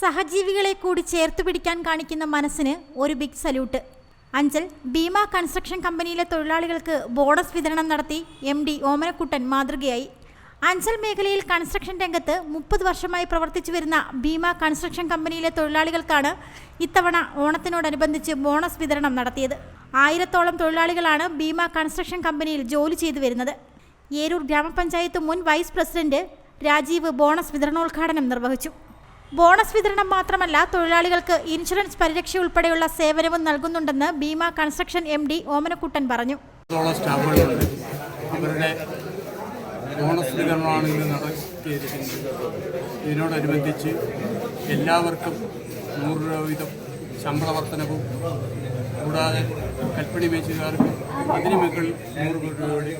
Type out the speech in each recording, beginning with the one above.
സഹജീവികളെ കൂടി ചേർത്ത് പിടിക്കാൻ കാണിക്കുന്ന മനസ്സിന് ഒരു big salute Anchal Bheema construction കമ്പനിയിലെ തൊഴിലാളികൾക്ക് ബോണസ് വിതരണം നടത്തി എം ഡി ഓമനക്കുട്ടൻ മാതൃകയായി. അഞ്ചൽ മേഖലയിൽ കൺസ്ട്രക്ഷൻ രംഗത്ത് മുപ്പത് വർഷമായി പ്രവർത്തിച്ചു വരുന്ന ഭീമ കൺസ്ട്രക്ഷൻ കമ്പനിയിലെ തൊഴിലാളികൾക്കാണ് ഇത്തവണ ഓണത്തിനോടനുബന്ധിച്ച് ബോണസ് വിതരണം നടത്തിയത്. ആയിരത്തോളം തൊഴിലാളികളാണ് ഭീമ കൺസ്ട്രക്ഷൻ കമ്പനിയിൽ ജോലി ചെയ്തു വരുന്നത്. ഏരൂർ ഗ്രാമപഞ്ചായത്ത് മുൻ വൈസ് പ്രസിഡന്റ് രാജീവ് ബോണസ് വിതരണോദ്ഘാടനം നിർവഹിച്ചു. ബോണസ് വിതരണം മാത്രമല്ല തൊഴിലാളികൾക്ക് ഇൻഷുറൻസ് പരിരക്ഷ ഉൾപ്പെടെയുള്ള സേവനവും നൽകുന്നുണ്ടെന്ന് Bheema construction M D Omanakuttan പറഞ്ഞു. ബോണസ് വിതരണമാണ് ഇന്ന് നടത്തിയിരിക്കുന്നത്. ഇതിനോടനുബന്ധിച്ച് എല്ലാവർക്കും നൂറ് രൂപ വീതം ശമ്പള വർധനവും കൂടാതെ കൽപ്പണി മേച്ചുകാർക്ക് അതിന് മുകളിൽ നൂറ് രൂപയുടെ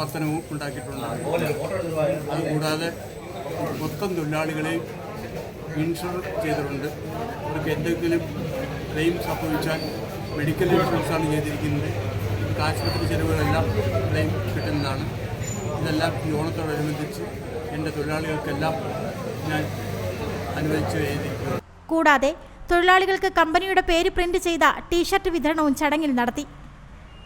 വർധനവും ഉണ്ടാക്കിയിട്ടുണ്ട്. അതുകൂടാതെ മൊത്തം തൊഴിലാളികളെയും ഇൻഷുർ ചെയ്തിട്ടുണ്ട്. അവർക്ക് എന്തെങ്കിലും ക്ലെയിം സംഭവിച്ചാൽ മെഡിക്കൽ ഇൻഷുറൻസാണ് ചെയ്തിരിക്കുന്നത്. ആശുപത്രി ചെലവുകളെല്ലാം ക്ലെയിം കിട്ടുന്നതാണ്. ഇതെല്ലാം ഈ ഓണത്തോടനുബന്ധിച്ച് എന്റെ തൊഴിലാളികൾക്കെല്ലാം ഞാൻ അനുവദിച്ചു ചെയ്തിരിക്കുന്നു കൂടാതെ തൊഴിലാളികൾക്ക് കമ്പനിയുടെ പേര് പ്രിന്റ് ചെയ്ത ടീഷർട്ട് വിതരണവും ചടങ്ങിൽ നടത്തി.